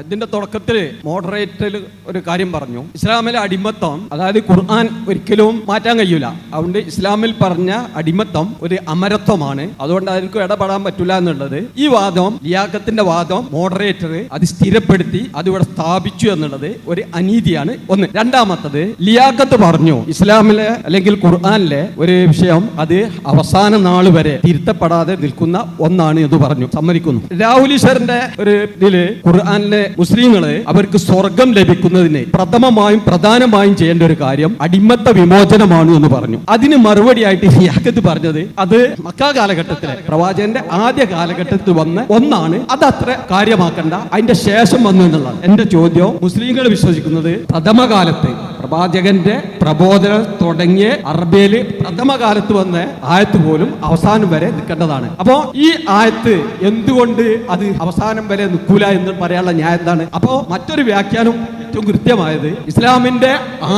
ഇതിന്റെ തുടക്കത്തിൽ മോഡറേറ്റിൽ ഒരു കാര്യം പറഞ്ഞു. ഇസ്ലാമിലെ അടിമത്തം അതായത് ഖുർആൻ ഒരിക്കലും മാറ്റാൻ കഴിയൂല. അതുകൊണ്ട് ഇസ്ലാമിൽ പറഞ്ഞ അടിമത്തം ഒരു അമരത്വമാണ്. അതുകൊണ്ട് അതിൽക്ക് ഇടപെടാൻ പറ്റില്ല എന്നുള്ളത്. ഈ വാദം ലിയാക്കത്തിന്റെ വാദം മോഡറേറ്റർ അത് സ്ഥിരപ്പെടുത്തി അതിവിടെ സ്ഥാപിച്ചു എന്നുള്ളത് ഒരു അനീതിയാണ് ഒന്ന്. രണ്ടാമത്തത് ലിയാക്കത്ത് പറഞ്ഞു ഇസ്ലാമിലെ അല്ലെങ്കിൽ ഖുർആനിലെ ഒരു വിഷയം അത് അവസാന നാൾ വരെ തിരുത്തപ്പെടാതെ നിൽക്കുന്ന ഒന്നാണ് എന്ന് പറഞ്ഞു. സമ്മതിക്കുന്നു. രാഹുൽ ഈശ്വറിന്റെ ഒരു ഇതിൽ ഖുർആനിലെ മുസ്ലിങ്ങളെ അവർക്ക് സ്വർഗം ലഭിക്കുന്നതിന് പ്രഥമമായും പ്രധാനമായും ചെയ്യേണ്ട ഒരു കാര്യം അടിമത്ത വിമോചനമാണ് എന്ന് പറഞ്ഞു. അതിന് മറുപടിയായിട്ട് ഹിയാക്കത്ത് പറഞ്ഞത് അത് മക്ക കാലഘട്ടത്തിലെ പ്രവാചകന്റെ ആദ്യ കാലഘട്ടത്തിൽ വന്ന ഒന്നാണ് അത് അത്ര കാര്യമാക്കണ്ട. അതിന്റെ ശേഷം വന്നു എന്നുള്ളതാണ്. എന്റെ ചോദ്യം മുസ്ലിങ്ങൾ വിശ്വസിക്കുന്നത് പ്രഥമകാലത്ത് പ്രവാചകന്റെ പ്രബോധനം തുടങ്ങിയ അറബിയയിൽ പ്രഥമകാലത്ത് വന്ന ആയത്ത് പോലും അവസാനം വരെ നിൽക്കേണ്ടതാണ്. അപ്പോ ഈ ആയത്ത് എന്തുകൊണ്ട് അത് അവസാനം വരെ നിൽക്കൂല എന്ന് പറയാനുള്ള ന്യായം എന്താണ്? അപ്പോ മറ്റൊരു വ്യാഖ്യാനം ഏറ്റവും കൃത്യമായത് ഇസ്ലാമിന്റെ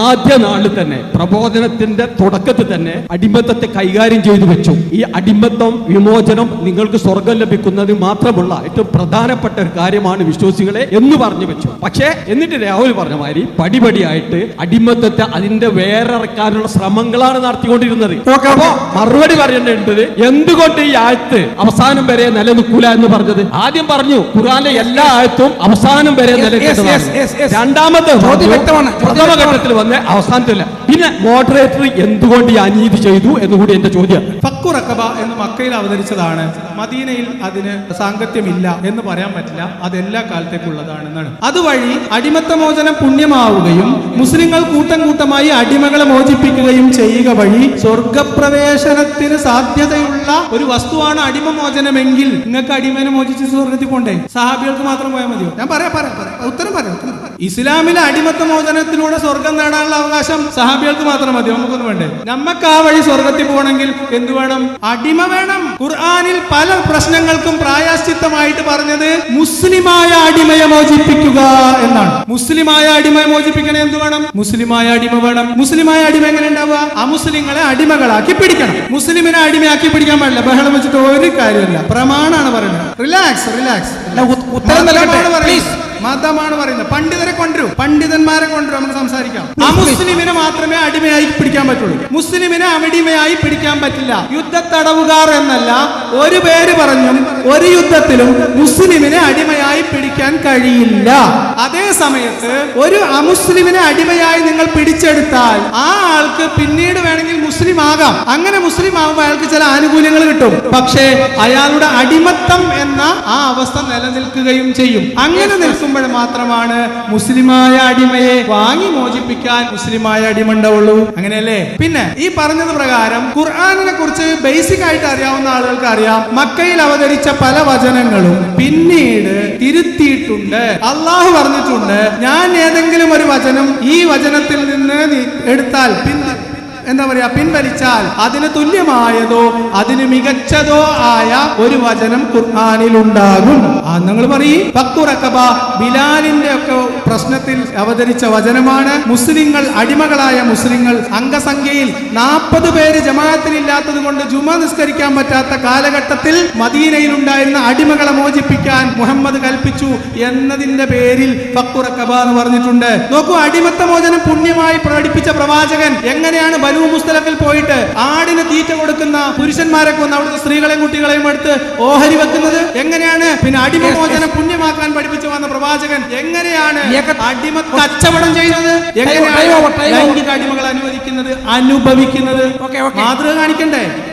ആദ്യ നാളിൽ തന്നെ പ്രബോധനത്തിന്റെ തുടക്കത്തിൽ തന്നെ അടിമത്തത്തെ കൈകാര്യം ചെയ്തു വെച്ചു. ഈ അടിമത്തം വിമോചനം നിങ്ങൾക്ക് സ്വർഗം ലഭിക്കുന്നത് മാത്രമുള്ള ഏറ്റവും പ്രധാനപ്പെട്ട ഒരു കാര്യമാണ് വിശ്വാസികളെ എന്ന് പറഞ്ഞു വെച്ചു. പക്ഷേ എന്നിട്ട് രാഹുൽ പറഞ്ഞ മാതിരി പടിപടിയായിട്ട് അടിമത്തത്തെ അതിന്റെ വേറിറക്കാനുള്ള ശ്രമങ്ങളാണ് നടത്തിക്കൊണ്ടിരുന്നത്. അപ്പോ മറുപടി പറയേണ്ടത് എന്തുകൊണ്ട് ഈ ആയത്ത് അവസാനം വരെ നിലനിൽക്കൂല എന്ന് പറഞ്ഞത്? ആദ്യം പറഞ്ഞു ഖുറാന്റെ എല്ലാ ആയത്തും അവസാനം വരെ നിലനിൽക്കുന്നതാണ്. yes. രണ്ടാമത്തെ വ്യക്തമാണ്, പ്രഥമ ഘട്ടത്തിൽ വന്ന് അവസാനത്തില്ല. പിന്നെ മോഡറേറ്റർ എന്തുകൊണ്ട് ഈ അനീതി ചെയ്തു എന്നുകൂടി എന്റെ ചോദ്യം. ഫക്കു റക്കബ എന്ന് മക്കയിൽ അവതരിച്ചതാണ്. മദീനയിൽ അതിന് സാങ്കത്യമില്ല എന്ന് പറയാൻ പറ്റില്ല. അതെല്ലാ കാലത്തേക്കുള്ളതാണ് കാലത്തേക്കുള്ളതാണെന്നാണ്. അതുവഴി അടിമത്ത മോചനം പുണ്യമാവുകയും മുസ്ലിങ്ങൾ കൂട്ടം കൂട്ടമായി അടിമകളെ മോചിപ്പിക്കുകയും ചെയ്യുക വഴി സ്വർഗപ്രവേശനത്തിന് സാധ്യതയുള്ള ഒരു വസ്തുവാണ് അടിമ മോചനമെങ്കിൽ നിങ്ങൾക്ക് അടിമനെ മോചിച്ച് സ്വർഗത്തിൽ പോണ്ടേ? സഹാബികൾക്ക് മാത്രം പോയാൽ മതിയോ? ഞാൻ പറയാം പറയാം പറയാം. ഉത്തരം പറയാം ഇസ്ലാമിലെ അടിമത്ത മോചനത്തിലൂടെ സ്വർഗം നേടാനുള്ള അവകാശം സഹാബികൾക്ക് മാത്രം മതി നമുക്കൊന്നും വേണ്ടേ. നമുക്ക് ആ വഴി സ്വർഗത്തിൽ പോകണമെങ്കിൽ എന്തു വേണം? അടിമ വേണം. ഖുർആാനിൽ പല പ്രശ്നങ്ങൾക്കും പ്രായാശ്ചിത്തമായിട്ട് പറഞ്ഞത് മുസ്ലിമായ അടിമയെ മോചിപ്പിക്കുക എന്നാണ്. മുസ്ലിമായ അടിമയെ മോചിപ്പിക്കണേ എന്ത് വേണം? മുസ്ലിമായ അടിമ വേണം. മുസ്ലിമായ അടിമ എങ്ങനെ ഉണ്ടാവുക? അമുസ്ലിങ്ങളെ അടിമകളാക്കി പിടിക്കണം. മുസ്ലിമിനെ അടിമയാക്കി പിടിക്കാൻ പാടില്ല ബഹളം വെച്ചിട്ട് ഒരു കാര്യമില്ല പ്രമാണാണ് പറയുന്നത്. റിലാക്സ് റിലാക്സ് ഉത്തരം മതമാണ് പറയുന്നത്. പണ്ഡിതരെ കൊണ്ടുവരും പണ്ഡിതന്മാരെ കൊണ്ടുവരും നമുക്ക് സംസാരിക്കാം. ആ മുസ്ലിമിനെ മാത്രമേ അടിമയായി പിടിക്കാൻ പറ്റുള്ളൂ. മുസ്ലിമിനെ അടിമയായി പിടിക്കാൻ പറ്റില്ല. യുദ്ധ തടവുകാർ എന്നല്ല ഒരു പേര് പറഞ്ഞും ഒരു യുദ്ധത്തിലും മുസ്ലിമിനെ പിടിക്കാൻ കഴിയില്ല. അതേ സമയത്ത് ഒരു അമുസ്ലിമിനെ അടിമയായി നിങ്ങൾ പിടിച്ചെടുത്താൽ ആ ആൾക്ക് പിന്നീട് വേണമെങ്കിൽ മുസ്ലിം ആകാം. അങ്ങനെ മുസ്ലിം ആകുമ്പോൾ അയാൾക്ക് ചില ആനുകൂല്യങ്ങൾ കിട്ടും. പക്ഷേ അയാളുടെ അടിമത്തം എന്ന ആ അവസ്ഥ നിലനിൽക്കുകയും ചെയ്യും. അങ്ങനെ നിൽക്കുമ്പോൾ മാത്രമാണ് മുസ്ലിമായ അടിമയെ വാങ്ങി മോചിപ്പിക്കാൻ മുസ്ലിമായ അടിമ ഉണ്ടാവുള്ളൂ അങ്ങനെയല്ലേ? പിന്നെ ഈ പറഞ്ഞത് പ്രകാരം ഖുർആാനിനെ കുറിച്ച് ബേസിക് ആയിട്ട് അറിയാവുന്ന ആളുകൾക്ക് അറിയാം. മക്കയിൽ അവതരിച്ച പല വചനങ്ങളും പിന്നീട് തിരുത്തിയിട്ടുണ്ട് അള്ളാഹു പറഞ്ഞിട്ടുണ്ട് ഞാൻ ഏതെങ്കിലും ഒരു വചനം ഈ വചനത്തിൽ നിന്ന് എടുത്താൽ പിൻ എന്താ പറയാ പിൻവലിച്ചാൽ അതിന് തുല്യമായതോ അതിന് മികച്ചതോ ആയ ഒരു വചനം ഖുർആാനിൽ ഉണ്ടാകും ആ നിങ്ങൾ പറയും പക്കുറക്കബ ബിലാലിന്റെ ഒക്കെ പ്രശ്നത്തിൽ അവതരിച്ച വചനമാണ്. മുസ്ലിങ്ങൾ അടിമകളായ മുസ്ലിങ്ങൾ അംഗസംഖ്യയിൽ നാൽപ്പത് പേര് ജമാഅത്തിലില്ലാത്തത് കൊണ്ട് ജുമ നിസ്കരിക്കാൻ പറ്റാത്ത കാലഘട്ടത്തിൽ മദീനയിൽ ഉണ്ടായിരുന്ന അടിമകളെ മോചിപ്പിക്കാൻ മുഹമ്മദ് കൽപ്പിച്ചു എന്നതിന്റെ പേരിൽ പക്കുറക്കബ എന്ന് പറഞ്ഞിട്ടുണ്ട്. നോക്കൂ അടിമത്ത മോചനം പുണ്യമായി പ്രകടിപ്പിച്ച പ്രവാചകൻ എങ്ങനെയാണ് ബനു മുസ്തലഫിൽ പോയിട്ട് ആടിന് തീറ്റ കൊടുക്കുന്ന പുരുഷന്മാരെ കൊന്ന് അവിടുത്തെ സ്ത്രീകളെയും കുട്ടികളെയും എടുത്ത് ഓഹരി വെക്കുന്നത് എങ്ങനെയാണ് പിന്നെ അടിമമോചനം പുണ്യമാക്കാൻ പഠിപ്പിച്ചു വന്ന പ്രവാചകൻ എങ്ങനെയാണ് അടിമ കച്ചവടം ചെയ്യുന്നത് എങ്ങനെയാണ്. ലൈംഗിക അടിമകൾ അനുവദിക്കുന്നത് അനുഭവിക്കുന്നത്. മാതൃക കാണിക്കണ്ടേ